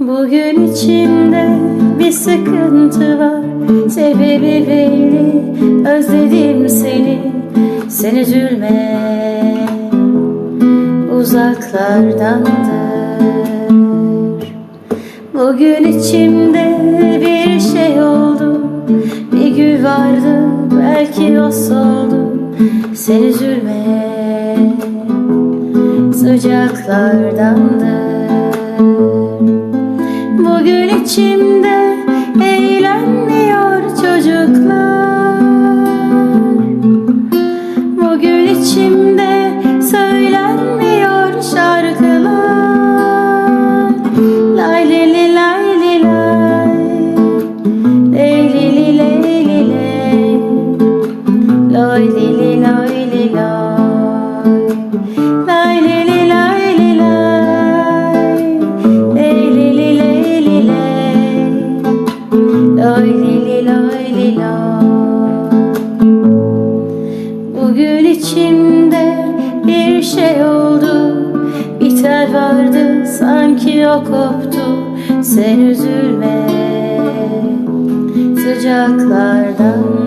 Bugün içimde bir sıkıntı var. Sebebi belli Özledim seni. Sen üzülme. Uzaklardandır Bugün içimde bir şey oldu. Bir gül vardı Belki o soldu. Sen üzülme. Sıcaklardandır içimde eğlenmiyor çocuklar. Bugün içimde söylenmiyor şarkılar. Lay li lay li lay. Ley li ley li ley Loy li loy li loy Loy li loy li Bugün içimde bir şey oldu. Bir tel vardı sanki o koptu. Sen üzülme Sıcaklardan